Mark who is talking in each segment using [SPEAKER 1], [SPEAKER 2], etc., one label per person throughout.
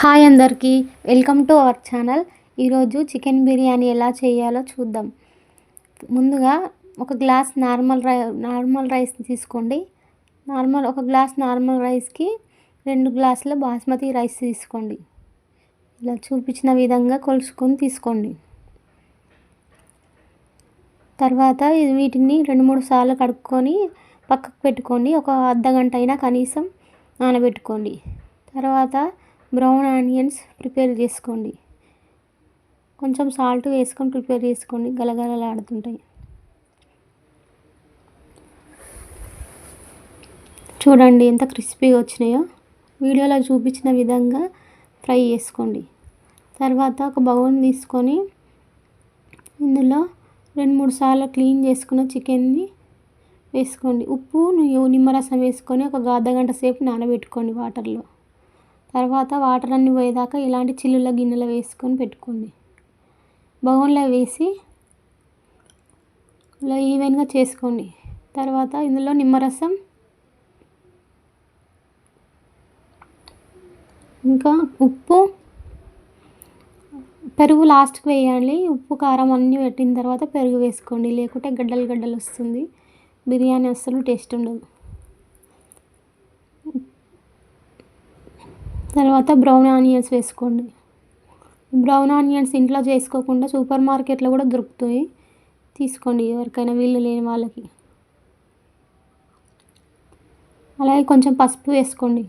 [SPEAKER 1] Hi అందరికీ welcome to our channel. ఈరోజు chicken biryani ఎలా చేయాలో చూద్దాం. ముందుగా ఒక glass normal rice normal rice తీసుకోండి. నార్మల్ ఒక గ్లాస్ నార్మల్ రైస్కి రెండు గ్లాసుల బాస్మతి రైస్ తీసుకోండి. ఇలా చూపించిన విధంగా కొలుసుకొని తీసుకోండి. తర్వాత వీటిని రెండు మూడు సార్లు కడుక్కొని పక్కకు పెట్టుకోండి. ఒక అర్ధ గంట అయినా కనీసం నానబెట్టుకోండి. తర్వాత బ్రౌన్ ఆనియన్స్ ప్రిపేర్ చేసుకోండి. కొంచెం సాల్ట్ వేసుకొని ప్రిపేర్ చేసుకోండి. గలగలలాడుతుంటాయి. చూడండి ఎంత క్రిస్పీగా వచ్చినాయో. వీడియోలో చూపించిన విధంగా ఫ్రై చేసుకోండి. తర్వాత ఒక బౌల్ తీసుకొని ఇందులో రెండు మూడు సార్లు క్లీన్ చేసుకున్న చికెన్ని వేసుకోండి. ఉప్పు నిమ్మరసం వేసుకొని ఒక అర్ధ గంట సేపు నానబెట్టుకోండి వాటర్లో. తర్వాత వాటర్ అన్నీ పోయేదాకా ఇలాంటి చిల్లుల గిన్నెలో వేసుకొని పెట్టుకోండి బౌన్లో వేసి ఇలా ఈవెన్గా చేసుకోండి. తర్వాత ఇందులో నిమ్మరసం ఇంకా ఉప్పు పెరుగు లాస్ట్కి వేయాలి. ఉప్పు కారం అన్నీ పెట్టిన తర్వాత పెరుగు వేసుకోండి. లేకుంటే గడ్డలు గడ్డలు వస్తుంది. బిర్యానీ అస్సలు టేస్ట్ ఉండదు. తర్వాత బ్రౌన్ ఆనియన్స్ వేసుకోండి. బ్రౌన్ ఆనియన్స్ ఇంట్లో చేసుకోకుండా సూపర్ మార్కెట్లో కూడా దొరుకుతాయి. తీసుకోండి ఎవరికైనా వీళ్ళు లేని వాళ్ళకి. అలాగే కొంచెం పసుపు వేసుకోండి.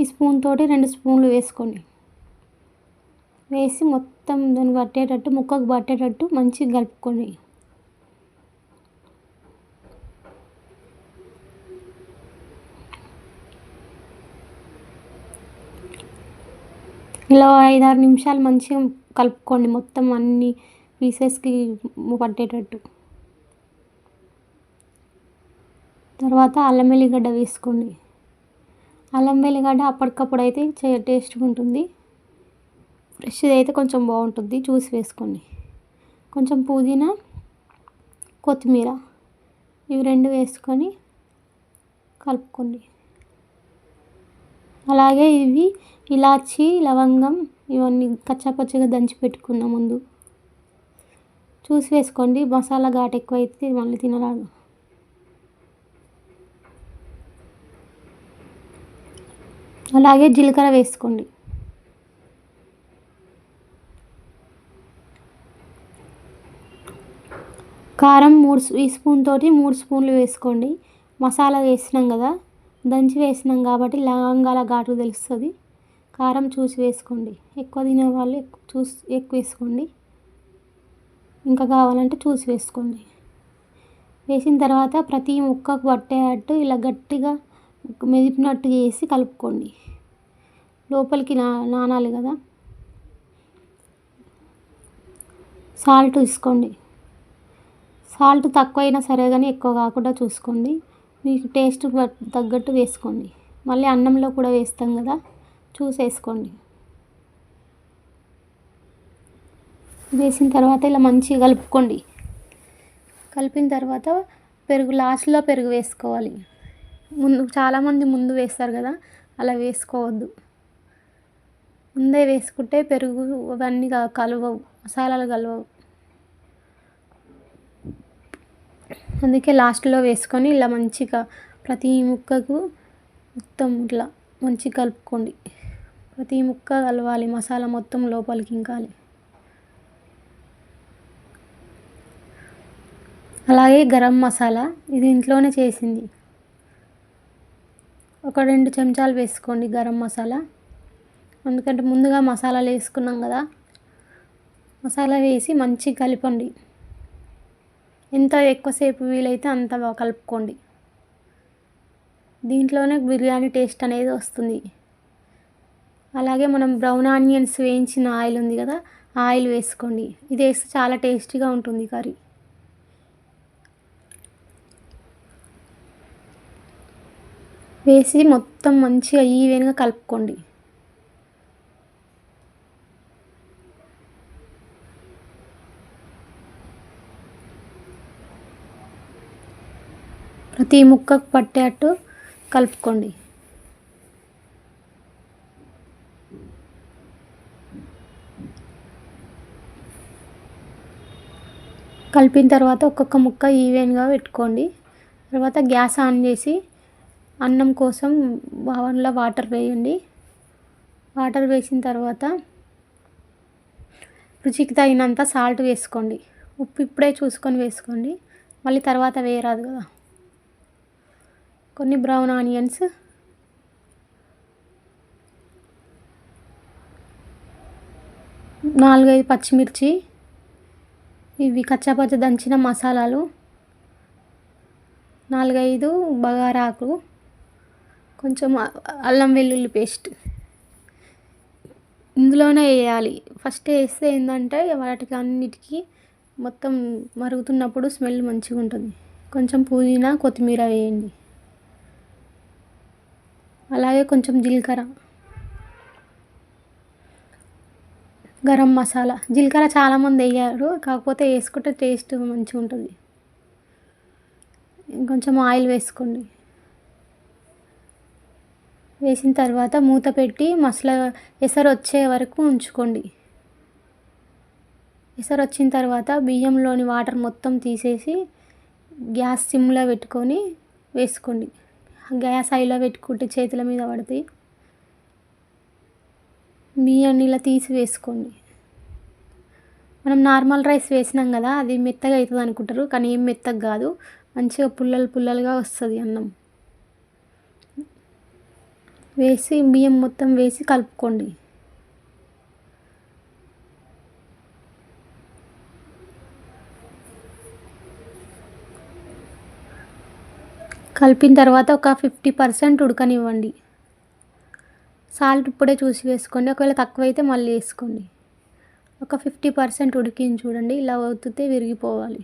[SPEAKER 1] ఈ స్పూన్ తోటి రెండు స్పూన్లు వేసుకోండి. వేసి మొత్తం దాన్ని పట్టేటట్టు ముక్కకు పట్టేటట్టు మంచిగా కలుపుకోండి. ఇలా ఐదారు నిమిషాలు మంచిగా కలుపుకోండి. మొత్తం అన్ని పీసెస్కి పట్టేటట్టు. తర్వాత అల్లం వెల్లిగడ్డ వేసుకోండి. అల్లం వెల్లిగడ్డ అప్పటికప్పుడు అయితే టేస్ట్గా ఉంటుంది. ఫ్రెష్ అయితే కొంచెం బాగుంటుంది. చూసి వేసుకోండి. కొంచెం పుదీనా కొత్తిమీర ఇవి రెండు వేసుకొని కలుపుకోండి. అలాగే ఇవి ఇలాచి లవంగం ఇవన్నీ కచ్చాపచ్చగా దంచి పెట్టుకున్న ముందు. చూసి వేసుకోండి మసాలా ఘాటు ఎక్కువ అయితే మళ్ళీ తినరాదు. అలాగే జీలకర్ర వేసుకోండి. కారం మూడు ఈ స్పూన్ తోటి మూడు స్పూన్లు వేసుకోండి. మసాలా వేసినాం కదా దంచి వేసినాం కాబట్టి లవంగాల ఘాటు తెలుస్తుంది. కారం చూసి వేసుకోండి. ఎక్కువ తినే వాళ్ళు ఎక్కువ చూసి ఎక్కువ వేసుకోండి. ఇంకా కావాలంటే చూసి వేసుకోండి. వేసిన తర్వాత ప్రతి ముక్కకు పట్టేటట్టు ఇలా గట్టిగా మెదిపినట్టు చేసి కలుపుకోండి. లోపలికి నా నానాలి కదా. సాల్ట్ తీసుకోండి. సాల్ట్ తక్కువైనా సరే కానీ ఎక్కువ కాకుండా చూసుకోండి. మీకు టేస్ట్ తగ్గట్టు వేసుకోండి. మళ్ళీ అన్నంలో కూడా వేస్తాం కదా చూసేసుకోండి. వేసిన తర్వాత ఇలా మంచిగా కలుపుకోండి. కలిపిన తర్వాత పెరుగు లాస్ట్లో పెరుగు వేసుకోవాలి. ముందు చాలామంది ముందు వేస్తారు కదా అలా వేసుకోవద్దు. ముందే వేసుకుంటే పెరుగు అవన్నీ కలవవు మసాలాలు కలవవు. అందుకే లాస్ట్లో వేసుకొని ఇలా మంచిగా ప్రతి ముక్కకు మొత్తం ఇట్లా మంచిగా కలుపుకోండి. ప్రతి ముక్క కలవాలి మసాలా మొత్తం లోపలికి ఇంకాలి. అలాగే గరం మసాలా ఇది ఇంట్లోనే చేసింది. ఒక రెండు చెంచాలు వేసుకోండి గరం మసాలా. ఎందుకంటే ముందుగా మసాలాలు వేసుకున్నాం కదా మసాలా వేసి మంచిగా కలపండి. ఎంత ఎక్కువసేపు వీలైతే అంత కలుపుకోండి. దీంట్లోనే బిర్యానీ టేస్ట్ అనేది వస్తుంది. అలాగే మనం బ్రౌన్ ఆనియన్స్ వేయించిన ఆయిల్ ఉంది కదా ఆయిల్ వేసుకోండి. ఇది వేస్తే చాలా టేస్టీగా ఉంటుంది కర్రీ. వేసి మొత్తం మంచిగా ఈవెన్గా కలుపుకోండి. ప్రతి ముక్కకు పట్టేట్టు కలుపుకోండి. కలిపిన తర్వాత ఒక్కొక్క ముక్క ఈవెన్గా పెట్టుకోండి. తర్వాత గ్యాస్ ఆన్ చేసి అన్నం కోసం బావన్లో వాటర్ వేయండి. వాటర్ వేసిన తర్వాత రుచికి తగినంత సాల్ట్ వేసుకోండి. ఉప్పు ఇప్పుడే చూసుకొని వేసుకోండి. మళ్ళీ తర్వాత వేయరాదు కదా. కొన్ని బ్రౌన్ ఆనియన్స్. నాలుగైదు పచ్చిమిర్చి. ఇవి కచ్చాపచ్చ దంచిన మసాలాలు. నాలుగైదు బగారాకు. కొంచెం అల్లం వెల్లుల్లి పేస్ట్. ఇందులోనే వేయాలి. ఫస్ట్ వేస్తే ఏంటంటే వాటికి అన్నిటికీ మొత్తం మరుగుతున్నప్పుడు స్మెల్ మంచిగా ఉంటుంది కొంచెం పుదీనా కొత్తిమీర వేయండి. అలాగే కొంచెం జీలకర్ర. గరం మసాలా. జీలకర్ర చాలామంది వేయరు కాకపోతే వేసుకుంటే టేస్ట్ మంచిగా ఉంటుంది. ఇంకొంచెం ఆయిల్ వేసుకోండి. వేసిన తర్వాత మూత పెట్టి మసాలా ఎసరు వచ్చే వరకు ఉంచుకోండి. ఎసరు వచ్చిన తర్వాత బియ్యంలోని వాటర్ మొత్తం తీసేసి గ్యాస్ సిమ్లో పెట్టుకొని వేసుకోండి. గ్యాస్ హైలో పెట్టుకుంటే చేతుల మీద పడతాయి బియ్యాన్ని ఇలా తీసి వేసుకోండి. మనం నార్మల్ రైస్ వేసినాం కదా అది మెత్తగా అవుతుంది అనుకుంటారు కానీ ఏం మెత్తగా కాదు. మంచిగా పుల్లలు పుల్లలుగా వస్తుంది అన్నం. వేసి బియ్యం మొత్తం వేసి కలుపుకోండి. కలిపిన తర్వాత ఒక ఫిఫ్టీ పర్సెంట్ ఉడకనివ్వండి. సాల్ట్ ఇప్పుడే చూసి వేసుకోండి. ఒకవేళ తక్కువైతే మళ్ళీ వేసుకోండి. ఒక ఫిఫ్టీ పర్సెంట్ ఉడికింది చూడండి. ఇలా అవుతుంటే విరిగిపోవాలి.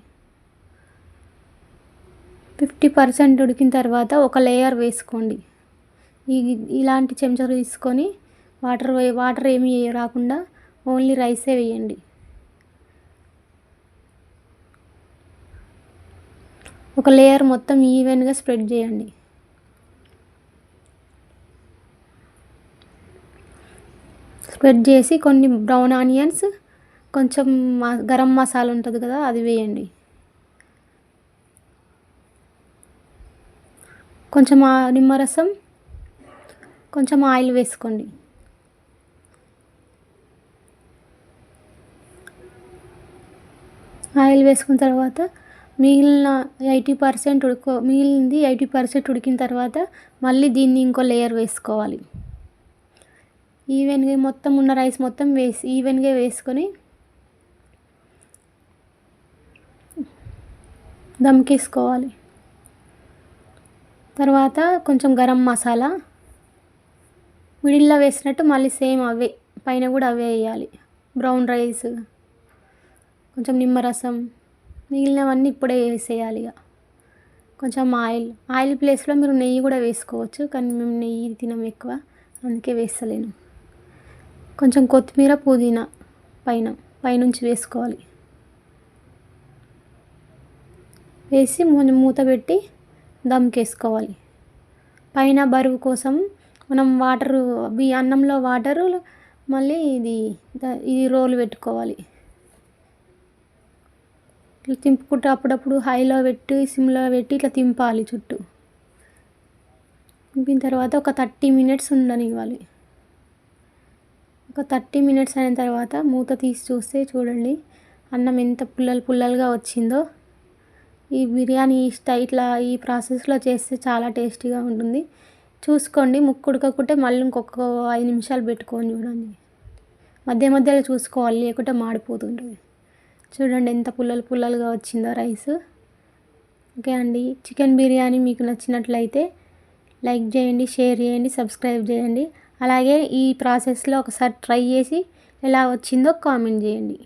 [SPEAKER 1] ఫిఫ్టీ పర్సెంట్ ఉడికిన తర్వాత ఒక లేయర్ వేసుకోండి. ఈ ఇలాంటి చెంచాలు తీసుకొని వాటర్ వాటర్ ఏమి రాకుండా ఓన్లీ రైసే వేయండి. ఒక లేయర్ మొత్తం ఈవెన్గా స్ప్రెడ్ చేయండి. స్ప్రెడ్ చేసి కొన్ని బ్రౌన్ ఆనియన్స్ కొంచెం గరం మసాలా ఉంటుంది కదా అది వేయండి. కొంచెం నిమ్మరసం కొంచెం ఆయిల్ వేసుకోండి. ఆయిల్ వేసుకున్న తర్వాత మిగిలిన ఎయిటీ పర్సెంట్ ఉడుకో మిగిలింది ఎయిటీ పర్సెంట్ ఉడికిన తర్వాత మళ్ళీ దీన్ని ఇంకో లేయర్ వేసుకోవాలి. ఈవెన్గా మొత్తం ఉన్న రైస్ మొత్తం వేసి ఈవెన్గా వేసుకొని దమ్కేసుకోవాలి. తర్వాత కొంచెం గరం మసాలా మిడిల్లో వేసినట్టు మళ్ళీ సేమ్ అవే పైన కూడా అవే వేయాలి. బ్రౌన్ రైస్ కొంచెం నిమ్మరసం మిగిలినవన్నీ ఇప్పుడే వేసేయాలి ఇక. కొంచెం ఆయిల్ ఆయిల్ ప్లేస్లో మీరు నెయ్యి కూడా వేసుకోవచ్చు కానీ మేము నెయ్యి తినం ఎక్కువ అందుకే వేస్తలేను. కొంచెం కొత్తిమీర పుదీనా పైన పైనుంచి వేసుకోవాలి. వేసి మూత పెట్టి దమ్కేసుకోవాలి. పైన బరువు కోసం మనం వాటరు అన్నంలో వాటరు మళ్ళీ ఇది ఇది రోలు పెట్టుకోవాలి. ఇట్లా తింపుకుంటూ అప్పుడప్పుడు హైలో పెట్టి సిమ్లో పెట్టి ఇట్లా తింపాలి చుట్టూ. తింపిన తర్వాత ఒక థర్టీ మినిట్స్ ఉండనివ్వాలి. ఒక థర్టీ మినిట్స్ అయిన తర్వాత మూత తీసి చూస్తే చూడండి అన్నం ఎంత పుల్లలు పుల్లలుగా వచ్చిందో. ఈ బిర్యానీ స్టై ఇట్లా ఈ ప్రాసెస్లో చేస్తే చాలా టేస్టీగా ఉంటుంది. చూసుకోండి ముక్కు ఉడకకుంటే మళ్ళీ ఇంకొక ఐదు నిమిషాలు పెట్టుకొని చూడండి. మధ్య మధ్యలో చూసుకోవాలి లేకుంటే మాడిపోతుంటుంది. చూడండి ఎంత పుల్లలు పుల్లలుగా వచ్చిందో రైస్. ఓకే అండి చికెన్ బిర్యానీ మీకు నచ్చినట్లయితే లైక్ చేయండి షేర్ చేయండి సబ్స్క్రైబ్ చేయండి. అలాగే ఈ ప్రాసెస్లో ఒకసారి ట్రై చేసి ఎలా వచ్చిందో కామెంట్ చేయండి.